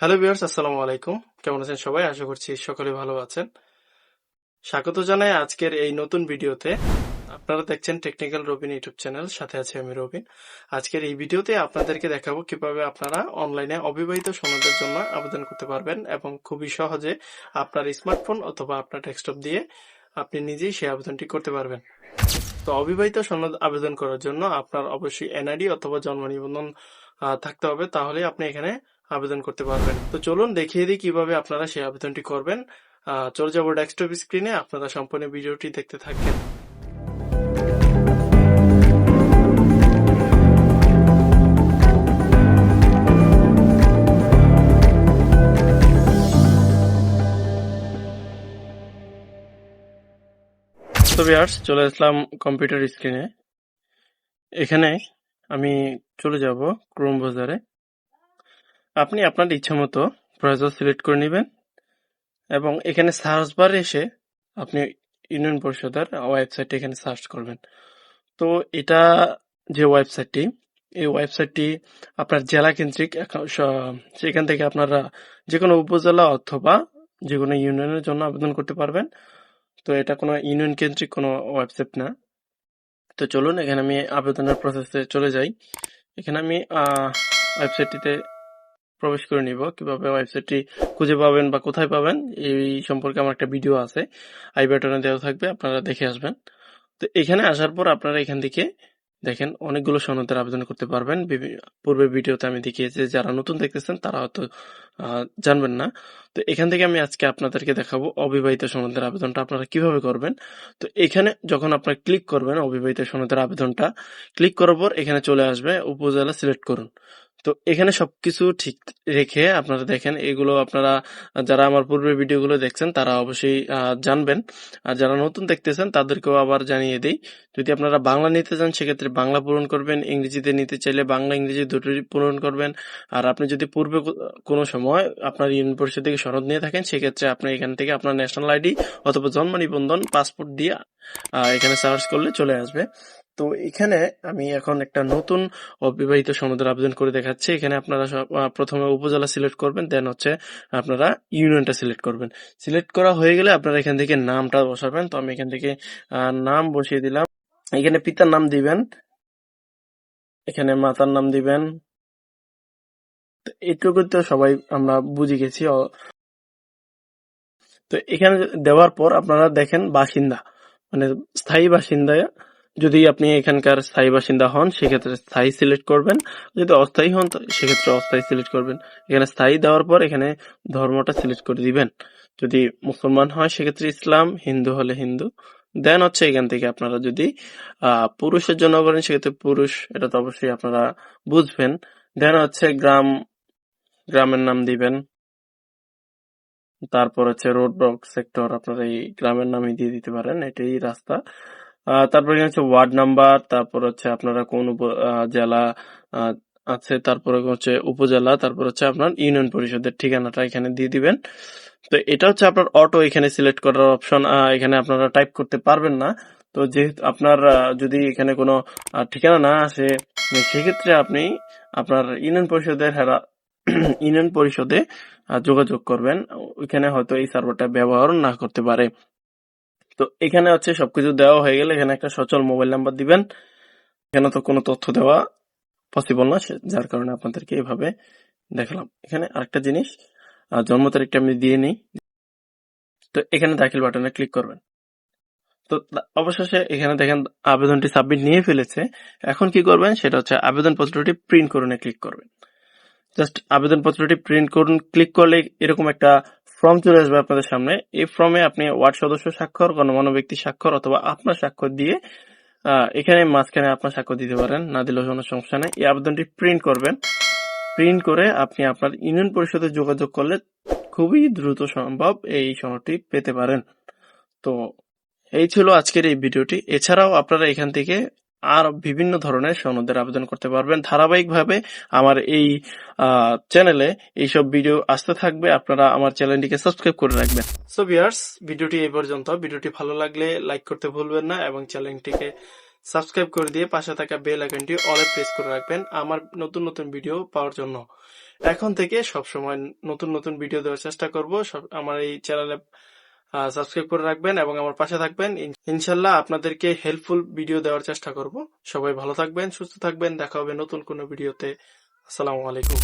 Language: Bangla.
হ্যালো ভিউয়ার্স, আসসালামু আলাইকুম। কেমন আছেন সবাই? আশা করছি সকলে ভালো আছেন। স্বাগত জানাই আজকের এই নতুন ভিডিওতে। আপনারা দেখছেন টেকনিক্যাল রবিন ইউটিউব চ্যানেল, সাথে আছে আমি রবিন। আজকের এই ভিডিওতে আপনাদেরকে দেখাবো কীভাবে আপনারা অনলাইনে অবিবাহিত সনদের জন্য আবেদন করতে পারবেন এবং খুবই সহজে আপনার স্মার্টফোন অথবা আপনার ডেস্কটপ দিয়ে আপনি নিজেই সেই আবেদনটি করতে পারবেন। তো অবিবাহিত সনদ আবেদন করার জন্য আপনার অবশ্যই এনআইডি অথবা জন্ম নিবন্ধন থাকতে হবে। তাহলে আপনি এখানে আবেদন করতে পারবেন। তো চলুন দেখিয়ে দিই কীভাবে আপনারা সেই আবেদনটি করবেন। চলে যাব ডেস্কটপ স্ক্রিনে, আপনারা সম্পূর্ণ ভিডিওটি দেখতে থাকবেন। চলে আসলাম কম্পিউটার স্ক্রিনে এখানে আমি চলে যাব ক্রোম বাজারে। আপনি আপনার ইচ্ছা মতো ব্রাউজার সিলেক্ট করে নেবেন এবং এখানে সার্চ বারে এসে আপনি ইউনিয়ন পরিষদের ওয়েবসাইটটি এখানে সার্চ করবেন। তো এটা যে ওয়েবসাইটটি এই ওয়েবসাইটটি আপনার জেলা কেন্দ্রিক সেখান থেকে আপনারা যে কোনো উপজেলা অথবা যে কোনো ইউনিয়নের জন্য আবেদন করতে পারবেন। তো এটা কোনো ইউনিয়ন কেন্দ্রিক কোনো ওয়েবসাইট না। তো চলুন, এখানে আমি আবেদনের প্রসেসে চলে যাই। এখানে আমি ওয়েবসাইটটিতে প্রবেশ করে নিব। কীভাবে ওয়েবসাইটটি খুঁজে পাবেন বা কোথায় পাবেন, এই সম্পর্কে আমার একটা ভিডিও আছে। আই বাটনে দেওয়া থাকবে, আপনারা দেখে আসবেন। তো এখানে আসার পর আপনারা এখান থেকে দেখেন, অনেকগুলো সনদের আবেদন করতে পারবেন। পূর্বের ভিডিওতে আমি দেখিয়েছি, যারা নতুন দেখতেছেন, তারা হয়তো জানবেন না। তো এখান থেকে আমি আজকে আপনাদেরকে দেখাবো অবিবাহিত সনদের আবেদনটা আপনারা কীভাবে করবেন। তো এখানে যখন আপনারা ক্লিক করবেন অবিবাহিত সনদের আবেদনটা ক্লিক করার পর এখানে চলে আসবে, উপজেলা সিলেক্ট করুন। তো এখানে সবকিছু ঠিক রেখে আপনারা দেখেন, এগুলো আপনারা, যারা আমার পূর্বের ভিডিওগুলো দেখছেন, তারা অবশ্যই জানবেন। আর যারা নতুন দেখতেছেন, তাদেরকেও আবার জানিয়ে দিই, যদি আপনারা বাংলা নিতে চান, সেক্ষেত্রে বাংলা পূরণ করবেন, ইংরেজিতে নিতে চাইলে বাংলা, ইংরেজি দুটোই পূরণ করবেন। আর আপনি যদি পূর্বে কোনো সময় আপনার পরিষদ থেকে সনদ নিয়ে থাকেন, সেক্ষেত্রে আপনি এখান থেকে আপনার ন্যাশনাল আইডি অথবা জন্ম নিবন্ধন, পাসপোর্ট দিয়ে এখানে সার্চ করলে চলে আসবে। তো এখানে আমি এখন একটা নতুন অবিবাহিত সনদের আবেদন করে দেখাচ্ছি। এখানে আপনারা প্রথমে উপজেলা সিলেক্ট করবেন, দেন হচ্ছে আপনারা ইউনিয়নটা সিলেক্ট করবেন। সিলেক্ট করা হয়ে গেলে আপনারা এখান থেকে নামটা বসাবেন। তো আমি এখান থেকে নাম বসিয়ে দিলাম। এখানে পিতার নাম দিবেন। এখানে মাতার নাম দিবেন। এটুকু তো সবাই আমরা বুঝে গেছি। তো এখানে দেওয়ার পর আপনারা দেখেন বাসিন্দা মানে স্থায়ী বাসিন্দা। যদি আপনি এখানকার স্থায়ী বাসিন্দা হন, সেক্ষেত্রে স্থায়ী সিলেক্ট করবেন। যদি অস্থায়ী হন সেক্ষেত্রে অস্থায়ী সিলেক্ট করবেন। এখানে স্থায়ী দেওয়ার পর এখানে ধর্মটা সিলেক্ট করে দিবেন। যদি মুসলমান হয়, সেক্ষেত্রে ইসলাম, হিন্দু হলে হিন্দু। দেন হচ্ছে এখান থেকে আপনারা যদি পুরুষের জন্য করেন, সেক্ষেত্রে পুরুষ, এটা তো অবশ্যই আপনারা বুঝবেন। দেন হচ্ছে গ্রাম, গ্রামের নাম দিবেন। তারপর হচ্ছে রোড ব্লক সেক্টর আপনারা এই গ্রামের নামই দিয়ে দিতে পারেন। এটাই রাস্তা। তারপর হচ্ছে ওয়ার্ড নাম্বার, তারপর হচ্ছে আপনারা কোন জেলা আছে, তারপরে হচ্ছে উপজেলা, তারপর হচ্ছে আপনার ইউনিয়ন পরিষদের ঠিকানাটা এখানে দিয়ে দিবেন। তো এটা হচ্ছে আপনার অটো এখানে সিলেক্ট করার অপশন এখানে আপনারা টাইপ করতে পারবেন না। তো যেহেতু আপনার যদি এখানে কোনো ঠিকানা না আসে সেক্ষেত্রে আপনি আপনার ইউনিয়ন পরিষদের হেরা, ইউনিয়ন পরিষদে যোগাযোগ করবেন। ওইখানে হয়তো এই সার্ভারটা ব্যবহার না করতে পারে। তো এখানে হচ্ছে সবকিছু দেওয়া হয়ে গেলে এখানে একটা সচল মোবাইল নাম্বার দিবেন। এখানে তো কোনো তথ্য দেওয়া পসিবল না যার কারণে আপনাদেরকে এভাবে দেখালাম। এখানে আরেকটা জিনিস জন্ম তারিখটা আমি দিয়ে নিই। তো এখানে দাখিল বাটনে ক্লিক করবেন। তো অবশেষে এখানে দেখেন আবেদনটি সাবমিট নিয়ে ফেলেছে। এখন কি করবেন, সেটা হচ্ছে আবেদন পত্রটি প্রিন্ট করুনে ক্লিক করবেন। জাস্ট আবেদন পত্রটি প্রিন্ট করুন, ক্লিক করলে এরকম একটা ফর্ম চলে আসবে আপনাদের সামনে। এই ফর্মে আপনি ওয়ার্ড সদস্য স্বাক্ষর গণমান্য ব্যক্তি স্বাক্ষর অথবা আপনার স্বাক্ষর দিয়ে এখানে মাঝখানে আপনার স্বাক্ষর দিতে পারেন, না দিলেও কোনো সমস্যা নেই। এই আবেদনটি প্রিন্ট করবেন। প্রিন্ট করে আপনি আপনার ইউনিয়ন পরিষদে যোগাযোগ করলে খুবই দ্রুত সম্ভব এই সনদটি পেতে পারেন। তো এই ছিল আজকের এই ভিডিওটি। এছাড়াও আপনারা এখান থেকে আর বিভিন্ন ধরনের সনদের আবেদন করতে পারবেন। ধারাবাহিকভাবে আমার এই চ্যানেলে এইসব ভিডিও আসতে থাকবে। আপনারা আমার চ্যানেলটিকে সাবস্ক্রাইব করে রাখবেন। সো ভিউয়ার্স ভিডিওটি এই পর্যন্ত। ভিডিওটি ভালো লাগলে লাইক করতে ভুলবেন না এবং চ্যানেলটিকে সাবস্ক্রাইব করে দিয়ে পাশে থাকা বেল আইকনটি অলে প্রেস করে রাখবেন আমার নতুন নতুন ভিডিও পাওয়ার জন্য। এখন থেকে সব সময় নতুন নতুন ভিডিও দেওয়ার চেষ্টা করব। সব, আমার এই চ্যানেলে সাবস্ক্রাইব করে রাখবেন এবং আমার পাশে থাকবেন। ইনশাল্লাহ আপনাদেরকে হেল্পফুল ভিডিও দেওয়ার চেষ্টা করব। সবাই ভালো থাকবেন, সুস্থ থাকবেন। দেখা হবে নতুন কোনো ভিডিওতে আসসালামু আলাইকুম।